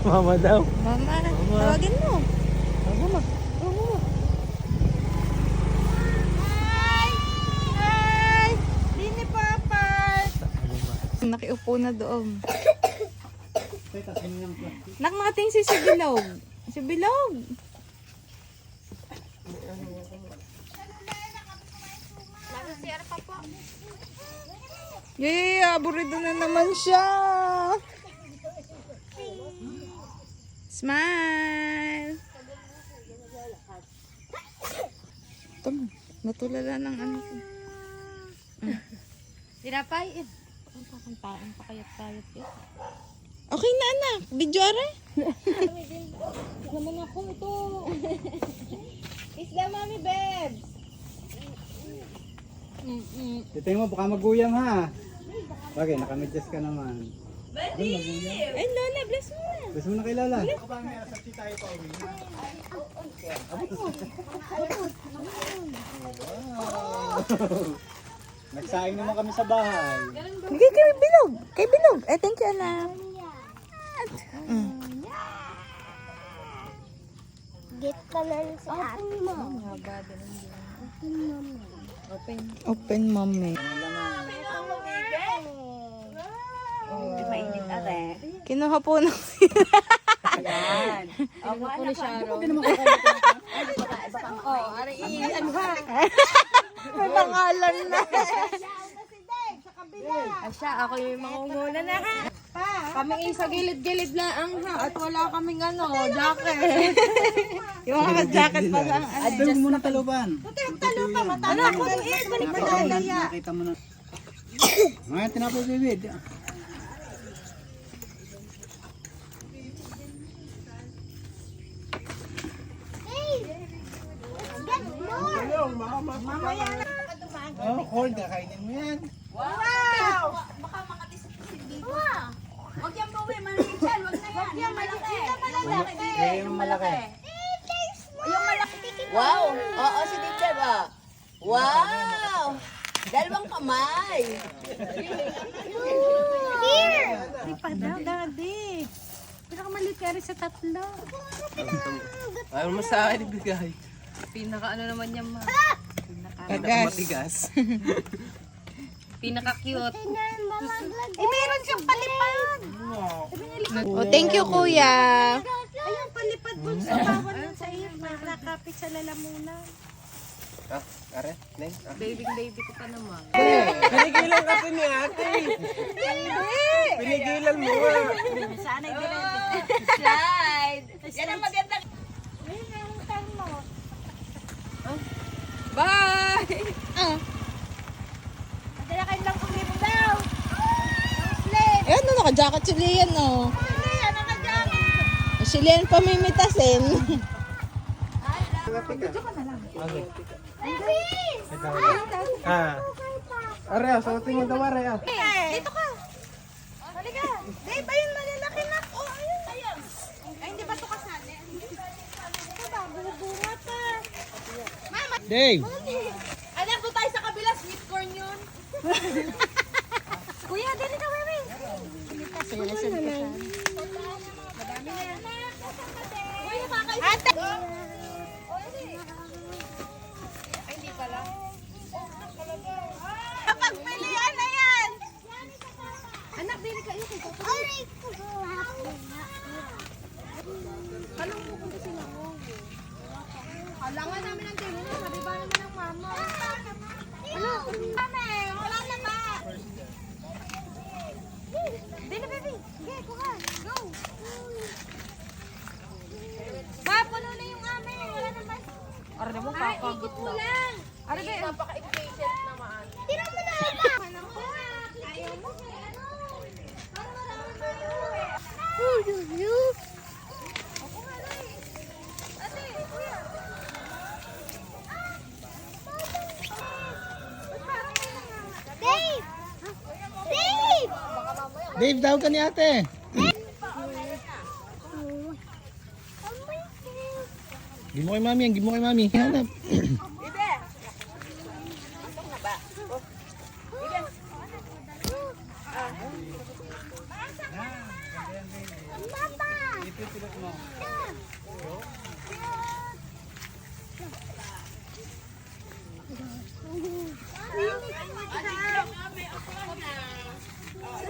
Mama daw. Mama, tawagin mo. Mama. Hi! Hi! Dini Papa! Nakiupo na doon. Nakmating si si Bilog. Si Bilog. Yay, aburido na naman siya. Smile. Tama, natulala ng ano ko. Tinapay, eh. Ang kakantaan pa kayat-kayat eh. Okay na anak, video are. Naman ako ito. Isda, mami, babes. Mm-mm. Titay mo, baka maguyam ha. Bagay, nakamedyas ka naman. Ay, Lola, bless mo na. Gusto mo na kilala? Nagsaing naman kami sa bahay. Hindi kay Bilog. Kay Bilog. Eh, thank you, anak. Mm. Get ka na sa atin mo. Open, mommy. Mainit ate. Kinuha po ng... Ako po ni Sharon. Oh, ari i ano ha? May pangalan na. Siya, ako yung mangunguna na ha. Kami isa gilid-gilid lang ha at wala kaming ano, jacket. Yung mga jacket pa lang. Ay, doon mo muna taluban. Ano ako eh, balik mo na Nakita mo na. Mga tinapos bibid. Oh, hold ka, kainin mo yan. Huwag yan po, eh, maliit yan, huwag na yan. Huwag yan, malaki. Malaki. Yung malaki. Yung malaki. Wow! Oo, si teacher ba? Wow! Dalawang kamay. Di pa daw, daddy. Pinakamaliit ka rin sa tatlo. Ayaw mo sa akin ibigay. Pinaka ano naman yan, ma. Kagas. Matigas. Pinaka cute. Eh, meron siyang palipad. Oh, thank you, kuya. Ayun, palipad dun sa bawal nun sa iyo. Nakakapit sa lalamunan. Ah, are, neng. Ah. Baby baby ko pa naman. Pinigilan kasi ni ate. Pinigilan mo nga. Slide! Yan ang maganda. Bye! Madala kayo lang kung meron daw. Eh, ano, naka-jacket si Lian, no? Ano ka dyan? Si Lian pamimitasin. Ah. Are, suotin mo daw, are. ah. Dito ka. Halika. Dave, ayun malalaki na. Oh, ayun. Ayun. Ay, hindi ba ito kasali? Ito ba? Bunga pa. Mama. Dave! Anak, doon tayo sa kabila. Sweet corn yun. Kuya, dali ka, baby. Sinilasan ko siya. Madami na. Kuya, kakain. Ate! Ay, hindi pala. Pagpilian na yan! Anak, dili ka. Aray ko. Kalong mo kung sila mo. Halangan namin ang tilo na. Sabi ba naman ng mama? Ano? Mami, wala na ba? Dili, baby. Okay, kuha. Go. Ma, puno na yung amin. Wala na ba? Ara mo, Ay, ikot mo lang. Ara be, napaka-impatient naman. Tira mo na ba? Ayaw mo. Ano? Para marami tayo. Ako nga lang. Ate, kuya. Dave! Dave! Dave, daw ka ni ate. Give mo kay mami yan, give mo kay mami. Hanap.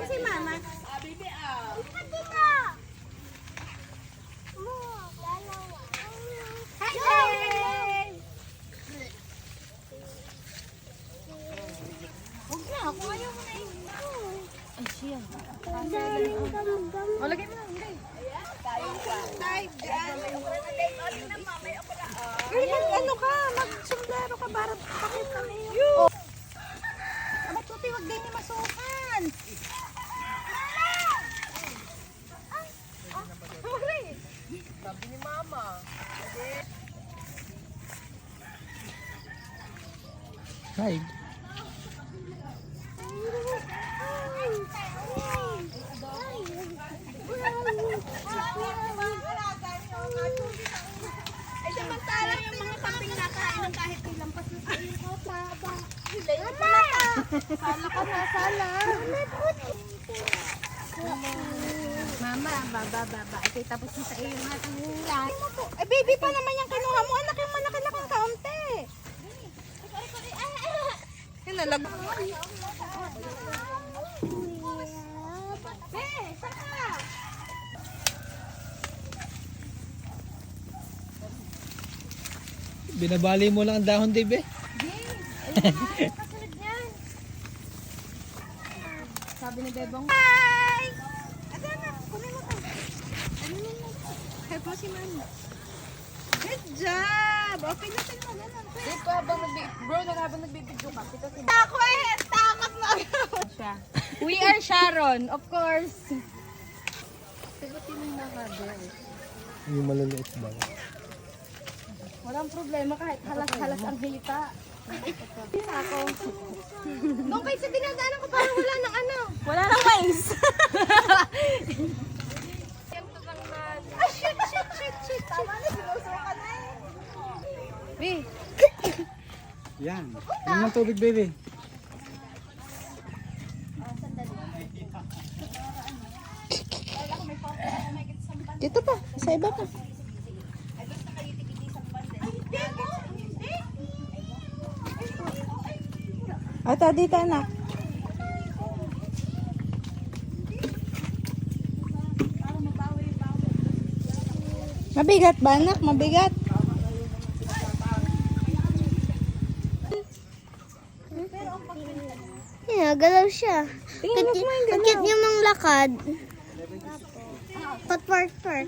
Saan si mama? Bibi ah. dito. Hi, Jay! Huwag na, ako ayaw mo na ito. Ay, siya. O, lagay mo na. Hindi. Ay, ano ka? Mag-sombrero ka para pakit kami yung... Aba, tuti, wag din niya masukan. Hi. Ay, samantala yung mga kambing nakain ng kahit ilang paso sa iyo. Baba. Sala ka na, sala. Mama, baba, baba. Ito tapos na sa iyo nga ang ulat. Eh, baby pa naman yung kinuha mo. Anak yung malaki-lakang kaunti. Yung nalag... Eh. Binabali mo lang ang dahon, Dave eh. Kasunod yan. Sabi ni Bebong. Hi! Na, Ano? Help mo si mama. Good job! Okay na sila mo. Ganun. Dito habang nagbi... Bro, habang nagbibidyo ka. Kita si Ako eh! Takot na ako. siya. We are Sharon, of course. Sagutin mo na ka, Yung maliliit ba? Walang problema kahit halas-halas ang hita. Ako. Doon kayo sa dinadaanan ko parang wala ng ano. Wala nang mais. Ah, shit, shit, shit, shit. Tama na, sinusukan na eh. Be, Yan. Yan ang tubig, baby. Dito pa, sa iba pa. Ito, dito anak. Mabigat ba anak? Mabigat? Yeah, galaw siya. Tingnan mo kumain galaw. Ang cute niya mang lakad. Pat part part.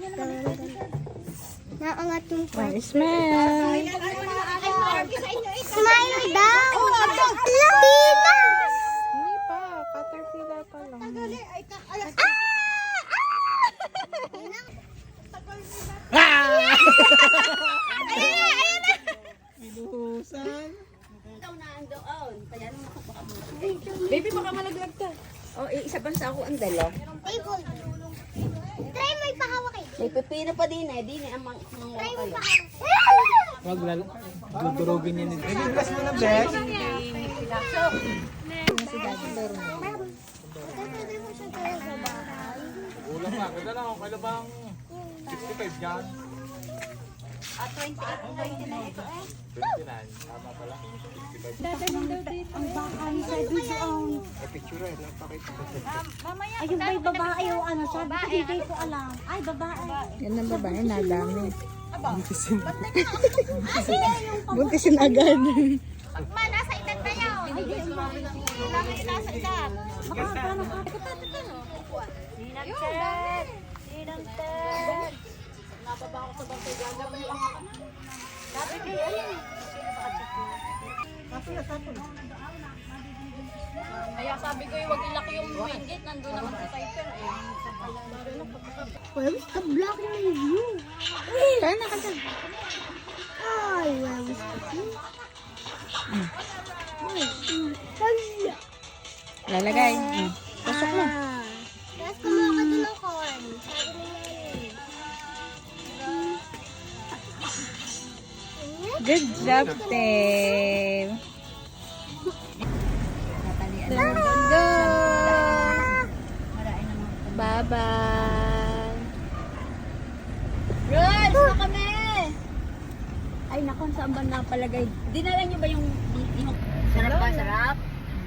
Naangat yung part. Smile. Smile daw! Latina! Hindi pa, caterpillar pa lang. Binuhusan. baby baka malaglag ka. O, eh, isa pa sa ako ang dala. Table. Try mo ipahawak eh. May pipino pa din eh. Di ni ang mga Try mo ipahawak. Wag lal. Dudurugin niya nito. Baby, bless mo na, sa bahay. Ulam nga. Ganda lang. Kailan bang 65 yan? Ah, 28, 29 ito eh. 59. Tama pala. 65. Ang baka ni sa doon. Ay, picture eh. Napakita ko. Ay, yung may babae o ano, sabi ko, hindi ko alam. Ay, babae. Yan ang babae, nadami. Buntisin. Buntisin agad. Ma, nasa edad na yun. Lagi nasa Ted. Ninang Ted. Nababa ako sa bantay gagawin yung Sabi ko, ayun. Kaya sabi ko, huwag ilaki yung main gate. Nandun naman sa cypher eh. Where is the black review? Kaya na ka dyan. Ay, where is the view? Lalagay. Pasok mo. Tapos kumuha ka dun ng corn. Sabi. Good job, Tim. Bye-bye. Girls, na kami! Ay, naku, saan ba napalagay? Dinala niyo ba yung... sarap ba? Sarap?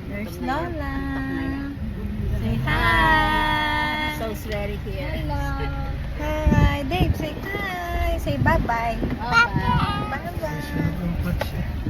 There's Lola. Say hi. So sweaty here. Hello. Hi, Dave. Say hi. Say bye-bye. Bye-bye. Bye-bye.